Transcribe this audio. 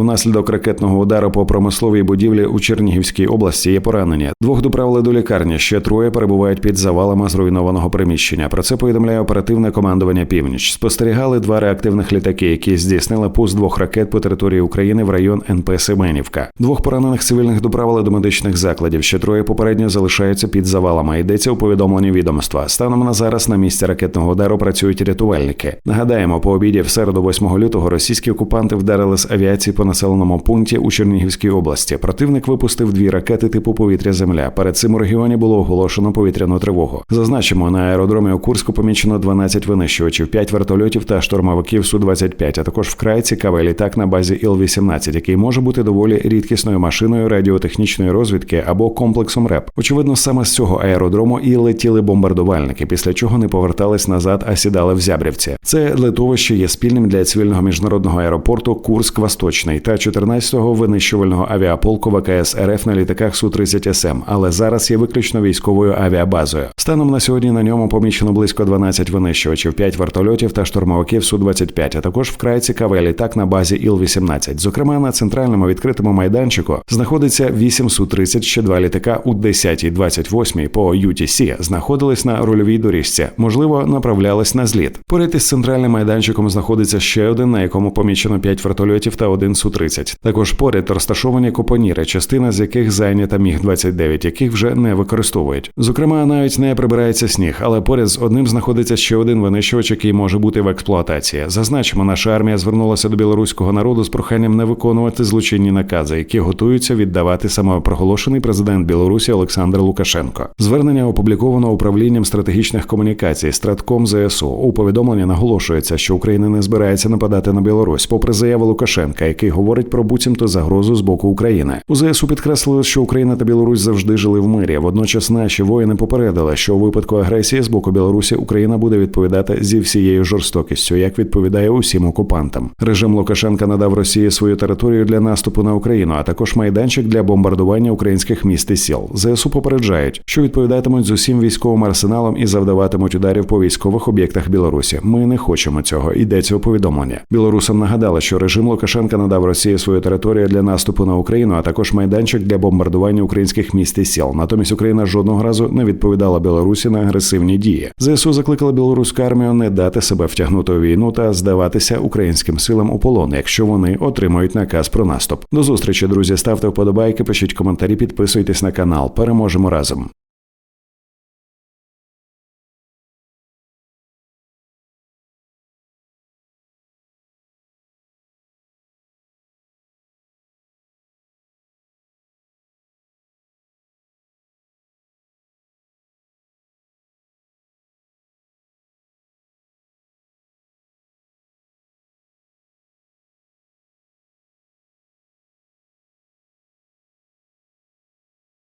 Унаслідок ракетного удару по промисловій будівлі у Чернігівській області є поранення. Двох доправили до лікарні. Ще троє перебувають під завалами зруйнованого приміщення. Про це повідомляє оперативне командування Північ. Спостерігали два реактивних літаки, які здійснили пуск двох ракет по території України в район НП Семенівка. Двох поранених цивільних доправили до медичних закладів. Ще троє попередньо залишаються під завалами. Йдеться у повідомленні відомства. Станом на зараз на місці ракетного удару працюють рятувальники. Нагадаємо, по обіді в середу 8 лютого російські окупанти вдарили з авіації по населеному пункті у Чернігівській області. Противник випустив дві ракети типу повітря-земля. Перед цим у регіоні було оголошено повітряну тривогу. Зазначимо, на аеродромі у Курську помічено 12 винищувачів, 5 вертольотів та штурмовиків су 25 а також вкрай цікавий літак на базі Іл-18, який може бути доволі рідкісною машиною радіотехнічної розвідки або комплексом РЕП. Очевидно, саме з цього аеродрому і летіли бомбардувальники, після чого не повертались назад, а сідали в Зябрівці. Це литовище є спільним для цивільного міжнародного аеропорту Курск Восточний та 14-го винищувального авіаполку ВКС РФ на літаках су 30 СМ, але зараз є виключно військовою авіабазою. Станом на сьогодні на ньому помічено близько 12 винищувачів, 5 вертольотів та штурмовиків су 25 а також вкрай цікавий літак на базі Іл-18. Зокрема, на центральному відкритому майданчику знаходиться 8 су 30 ще два літака у 10-й, 28-й по UTC знаходились на рульовій доріжці, можливо, направлялись на зліт. Поряд із центральним майданчиком знаходиться ще один, на якому помічено 5 вертольотів та один су 30 Також поряд розташовані купоніри, частина з яких зайнята міг 29 яких вже не використовують. Зокрема, навіть не прибирається сніг, але поряд з одним знаходиться ще один винищувач, який може бути в експлуатації. Зазначимо, наша армія звернулася до білоруського народу з проханням не виконувати злочинні накази, які готуються віддавати самопроголошений президент Білорусі Олександр Лукашенко. Звернення опубліковано управлінням стратегічних комунікацій Стратком ЗСУ. У повідомленні наголошується, що Україна не збирається нападати на Білорусь, попри заяву Лукашенка, який говорить про буцімто загрозу з боку України. У ЗСУ підкреслили, що Україна та Білорусь завжди жили в мирі. Водночас наші воїни попередили, що у випадку агресії з боку Білорусі Україна буде відповідати зі всією жорстокістю, як відповідає усім окупантам. Режим Лукашенка надав Росії свою територію для наступу на Україну, а також майданчик для бомбардування українських міст і сіл. ЗСУ попереджають, що відповідатимуть з усім військовим арсеналом і завдаватимуть ударів по військових об'єктах Білорусі. Ми не хочемо цього. Йдеться у повідомлення. Білорусам нагадали, що режим Лукашенка надав Росії свою територію для наступу на Україну, а також майданчик для бомбардування українських міст і сіл. Натомість Україна жодного разу не відповідала Білорусі на агресивні дії. ЗСУ закликала білоруську армію не дати себе втягнути у війну та здаватися українським силам у полон, якщо вони отримають наказ про наступ. До зустрічі, друзі. Ставте вподобайки, пишіть коментарі, підписуйтесь на канал. Переможемо разом.